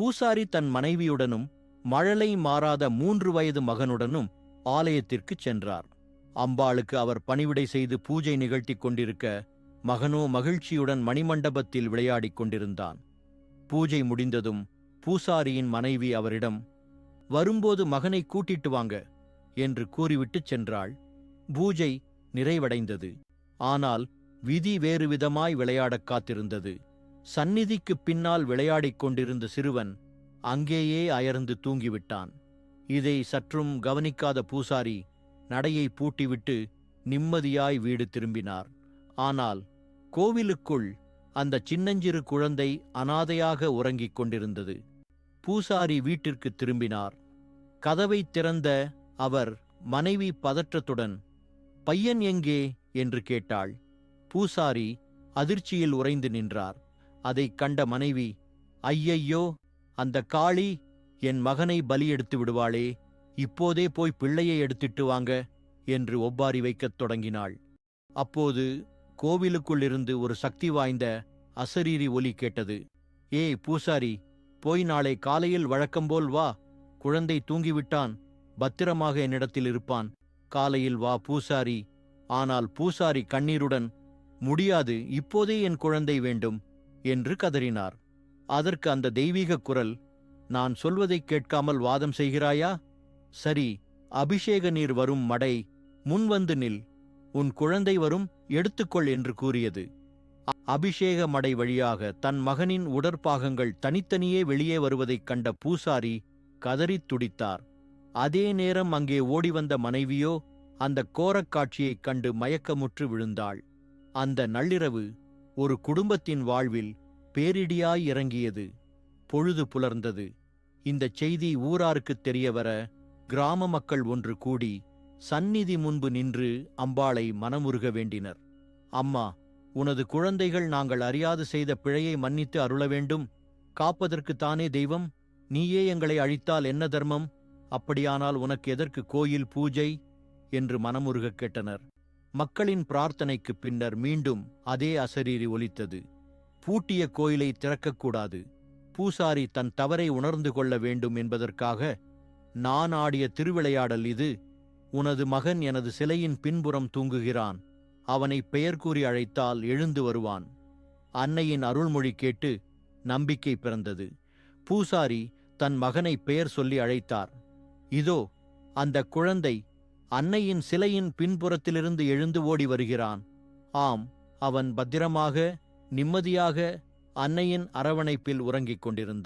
பூசாரி தன் மனைவியுடனும் மழலை மாறாத மூன்று வயது மகனுடனும் ஆலயத்திற்குச் சென்றார். அம்பாளுக்கு அவர் பணிவிடை செய்து பூஜை நிகழ்த்திக் கொண்டிருக்க மகனோ மகிழ்ச்சியுடன் மணிமண்டபத்தில் விளையாடிக் கொண்டிருந்தான். பூஜை முடிந்ததும் பூசாரியின் மனைவி அவரிடம் வரும்போது மகனை கூட்டிட்டு வாங்க என்று கூறிவிட்டுச் சென்றாள். பூஜை நிறைவடைந்தது. ஆனால் விதி வேறு விதமாய் விளையாடக் காத்திருந்தது. சந்நிதிக்குப் பின்னால் விளையாடிக் கொண்டிருந்த சிறுவன் அங்கேயே அயர்ந்து தூங்கிவிட்டான். இதை சற்றும் கவனிக்காத பூசாரி நடையை பூட்டிவிட்டு நிம்மதியாய் வீடு திரும்பினார். ஆனால் கோவிலுக்குள் அந்த சின்னஞ்சிறு குழந்தை அனாதையாக உறங்கிக் கொண்டிருந்தது. பூசாரி வீட்டிற்கு திரும்பினார். கதவைத் திறந்த அவர் மனைவி பதற்றத்துடன் பையன் எங்கே? என்று கேட்டாள். பூசாரி அதிர்ச்சியில் உறைந்து நின்றார். அதைக் கண்ட மனைவி ஐயையோ அந்த காளி என் மகனை பலியெடுத்து விடுவாளே இப்போதே போய் பிள்ளையை எடுத்துட்டு வாங்க என்று ஒப்பாரி வைக்கத் தொடங்கினாள். அப்போது கோவிலுக்குள்ளிருந்து ஒரு சக்தி வாய்ந்த அசரீரி ஒலி கேட்டது. ஏய் பூசாரி போய் நாளை காலையில் வழக்கம்போல் வா குழந்தை தூங்கிவிட்டான் பத்திரமாக என்னிடத்தில் இருப்பான். காலையில் வா பூசாரி ஆனால் பூசாரி கண்ணீருடன் முடியாது இப்போதே என் குழந்தை வேண்டும் என்று கதறினார். அதற்கு அந்த தெய்வீக குரல் நான் சொல்வதைக் கேட்காமல் வாதம் செய்கிறாயா? சரி அபிஷேக நீர் வரும் மடை முன்வந்து நில் உன் குழந்தை வரும் எடுத்துக்கொள் என்று கூறியது. அபிஷேக மடை வழியாக தன் மகனின் உடற்பாகங்கள் தனித்தனியே வெளியே வருவதைக் கண்ட பூசாரி கதறித் துடித்தார். அதே நேரம் அங்கே ஓடிவந்த மனைவியோ அந்த கோரக் காட்சியைக் கண்டு மயக்கமுற்று விழுந்தாள். அந்த நள்ளிரவு ஒரு குடும்பத்தின் வாழ்வில் பேரிடியாய் இறங்கியது. பொழுது புலர்ந்தது. இந்தச் செய்தி ஊராருக்குத் தெரியவர கிராம மக்கள் ஒன்று கூடி சந்நிதி முன்பு நின்று அம்பாளை மனமுருக வேண்டினர். அம்மா உனது குழந்தைகள் நாங்கள் அறியாது செய்த பிழையை மன்னித்து அருள வேண்டும். காப்பதற்குத் தானே தெய்வம். நீயே எங்களை அழித்தால் என்ன தர்மம்? அப்படியானால் உனக்கு எதற்கு கோயில் பூஜை? என்று மனமுருகக் கேட்டனர். மக்களின் பிரார்த்தனைக்குப் பின்னர் மீண்டும் அதே அசரீரி ஒலித்தது. பூட்டிய கோயிலை திறக்கக்கூடாது. பூசாரி தன் தவறை உணர்ந்து கொள்ள வேண்டும் என்பதற்காக நான் ஆடிய திருவிளையாடல் இது. உனது மகன் எனது சிலையின் பின்புறம் தூங்குகிறான். அவனை பெயர் கூறி அழைத்தால் எழுந்து வருவான். அன்னையின் அருள்மொழி கேட்டு நம்பிக்கை பிறந்தது. பூசாரி தன் மகனை பெயர் சொல்லி அழைத்தார். இதோ அந்த குழந்தை அன்னையின் சிலையின் பின்புறத்திலிருந்து எழுந்து ஓடி வருகிறான். ஆம் அவன் பத்திரமாக நிம்மதியாக அன்னையின் அரவணைப்பில் உறங்கிக் கொண்டிருந்தான்.